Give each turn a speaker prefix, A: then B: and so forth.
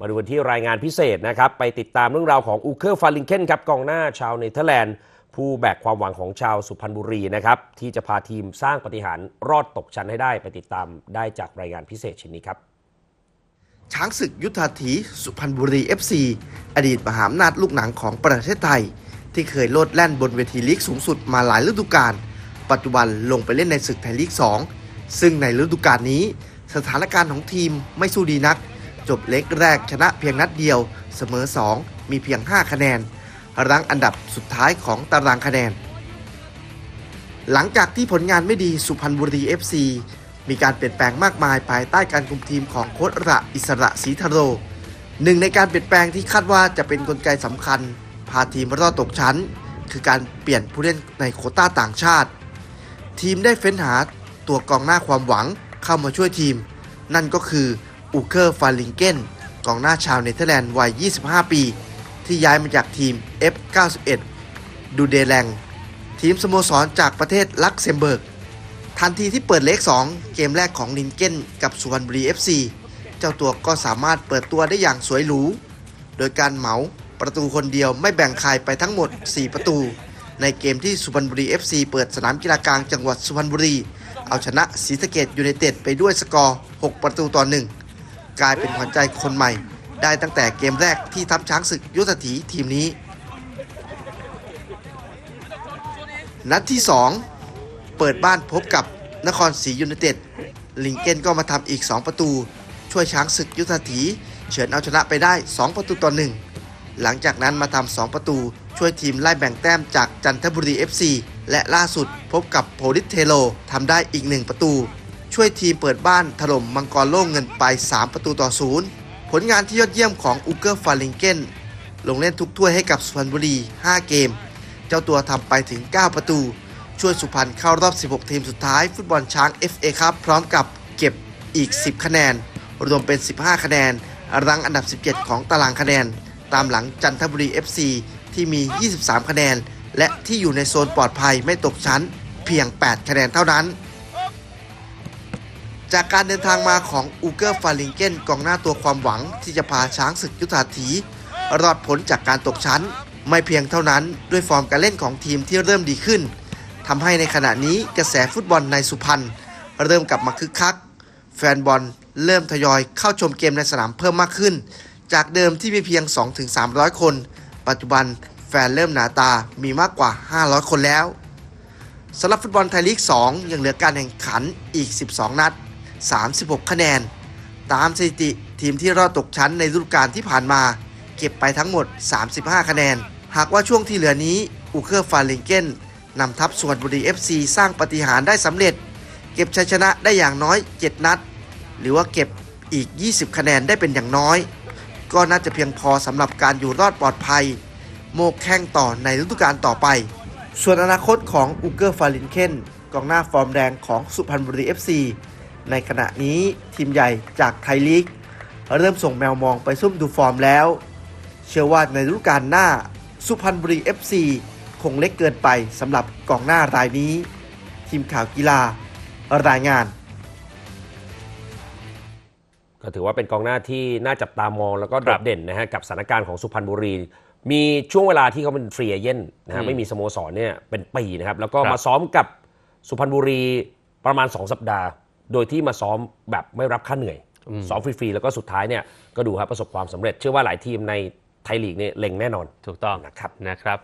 A: มาดูกันที่รายงานพิเศษนะครับไปติดตามเรื่องราวของอูเคอร์ฟาลิงเคนครับกองหน้าชาวเนเธอร์แลนด์ ผู้แบกความหวังของชาวสุพรรณบุรีนะครับที่จะพาทีมสร้างปฏิหารย์รอดตกชั้นให้ได้ไปติดตามได้จากรายงานพิเศษชิ้นนี้ครับ
B: ช้างศึกยุทธาถีสุพรรณบุรี FC อดีตมหาอำนาจลูกหนังของประเทศไทย ที่เคยโลดแล่นบนเวทีลีกสูงสุดมาหลายฤดูกาลปัจจุบันลงไปเล่นในศึกไทยลีก 2 ซึ่งในฤดูกาลนี้ สถานการณ์ของทีมไม่สู้ดีนัก จบเล็กแรกชนะเพียงนัดเดียว เสมอ 2 มีเพียง 5 คะแนน รั้งอันดับสุดท้ายของตารางคะแนน หลังจากที่ผลงานไม่ดีสุพรรณบุรี FC มีการเปลี่ยนแปลงมากมายภายใต้การคุมทีมของโค้ชระอิสระศรีธโรหนึ่งในการเปลี่ยนแปลงที่คาดว่าจะเป็นนกลไกสำคัญ พาทีมรอดตกชั้น คือการเปลี่ยนผู้เล่นในโคต้าต่างชาติ ทีมได้เฟ้นหาตัวกองหน้าความหวังเข้ามาช่วยทีม นั่นก็คือ อูเคอร์ฟาลิงเกนกองหน้าชาวเนเธอร์แลนด์วัย 25 ปี ที่ย้ายมาจากทีม F91 ดูเดแลงทีมสโมสรจากประเทศลักเซมเบิร์ก ทันทีที่เปิดเลข 2 เกมแรกของลินเกนกับสุวรรณบุรี FC เจ้าตัวก็สามารถเปิดตัวได้อย่างสวยหรู โดยการเหมาประตูคนเดียวไม่แบ่งใครไปทั้งหมด 4 ประตู ในเกมที่สุพรรณบุรี FC เปิดสนามกีฬากลางจังหวัดสุพรรณบุรี เอาชนะศรีสะเกดยูไนเต็ดไปด้วยสกอร์ 6 ประตูต่อ1 กลายเป็นขวัญใจคนใหม่ ได้ตั้งแต่เกมแรกที่ทัพช้างศึกยุทธถีทีมนี้ นัดที่ 2 เปิดบ้านพบกับนครศรียูไนเต็ดลิงเกนก็มาทำอีก 2 ประตู ช่วยช้างศึกยุทธถีเฉือนเอาชนะไปได้ 2 ประตูต่อ1หลังจากนั้นมาทำ2ประตูช่วยทีมไล่แบ่งแต้มจากจันทบุรี FC และล่าสุดพบกับโพลิสเทโลทำได้อีก 1 ประตู ช่วยทีมเปิดบ้านถล่มมังกรโล่งเงินไป 3 ประตูต่อ0ผลงานที่ยอดเยี่ยมของอูเกอร์ฟาลิงเกนลงเล่นทุกถ้วยให้กับสุพรรณบุรี 5 เกม เจ้าตัวทำไปถึง 9 ประตู ช่วยสุพรรณเข้ารอบ 16 ทีมสุดท้ายฟุตบอลช้าง FA ครับพร้อมกับเก็บอีก 10 คะแนน รวมเป็น 15 คะแนน รั้งอันดับ 17 ของตารางคะแนน ตามหลังจันทบุรี FC ที่มี 23 คะแนน และที่อยู่ในโซนปลอดภัยไม่ตกชั้น เพียง 8 คะแนนเท่านั้น จากการเดินทางมาของอูเกอร์ฟาลิงเกนกองหน้าตัวความหวังที่จะพาช้างศึกยุทธาถี รอดพ้นจากการตกชั้น ไม่เพียงเท่านั้นด้วยฟอร์มการเล่นของทีมที่เริ่มดีขึ้นทำให้ในขณะนี้กระแสฟุตบอลในสุพรรณเริ่มกลับมาคึกคัก แฟนบอลเริ่มทยอยเข้าชมเกมในสนามเพิ่มมากขึ้น จากเดิมที่มีเพียง 2-300 คน ปัจจุบันแฟนเริ่มหนาตามีมากกว่า 500 คนแล้วสำหรับฟุตบอลไทยลีก 2 ยังเหลือการแข่งขันอีก 12 นัด 36 คะแนน ตามสถิติทีมที่รอดตกชั้นในฤดูกาลที่ผ่านมา เก็บไปทั้งหมด 35 คะแนน หากว่าช่วงที่เหลือนี้อูเคอร์ฟาลิงเกนนำทัพส่วนบุรี FC สร้างปฏิหารย์ได้สำเร็จ เก็บชัยชนะได้อย่างน้อย 7 นัด หรือว่าเก็บอีก 20 คะแนนได้เป็นอย่างน้อย ก็น่าจะเพียงพอสำหรับการอยู่รอดปลอดภัย โมกแข่งต่อในฤดูกาลต่อไป ส่วนอนาคตของอูเกอร์ฟาลินเคนกองหน้าฟอร์มแดงของสุพรรณบุรี FC ในขณะนี้ทีมใหญ่จากไทยลีก เริ่มส่งแมวมองไปซุ่มดูฟอร์มแล้ว เชื่อว่าในฤดูกาลหน้า สุพรรณบุรี FC คงเล็กเกินไปสำหรับกองหน้ารายนี้ ทีมข่าวกีฬารายงาน
A: ก็ถือว่าเป็นกองหน้าที่น่าจับตามองแล้วก็โด
C: ครั
A: ด
C: บ
A: เด่นนะฮะกับสถานการณ์ของสุพรรณบุรีมีช่วงเวลาที่เขาเป็นฟรีเอเย่นนะฮะ
C: อืม
A: ไม่มีสโมสรเนี่ยเป็นปีนะครับ แล้วก็
C: ครับ
A: มาซ้อมกับสุพรรณบุรีประมาณ 2 สัปดาห์ โดยที่มาซ้อมแบบไม่รับค่าเหนื่อยซ้อมฟรีๆแล้วก็สุดท้ายเนี่ยก็ดูครับประสบความสำเร็จเชื่อว่าหลายทีมในไทยลีกเนี่ยเล็งแน่นอน
C: ถูกต้อง
A: นะครับ
C: นะครับ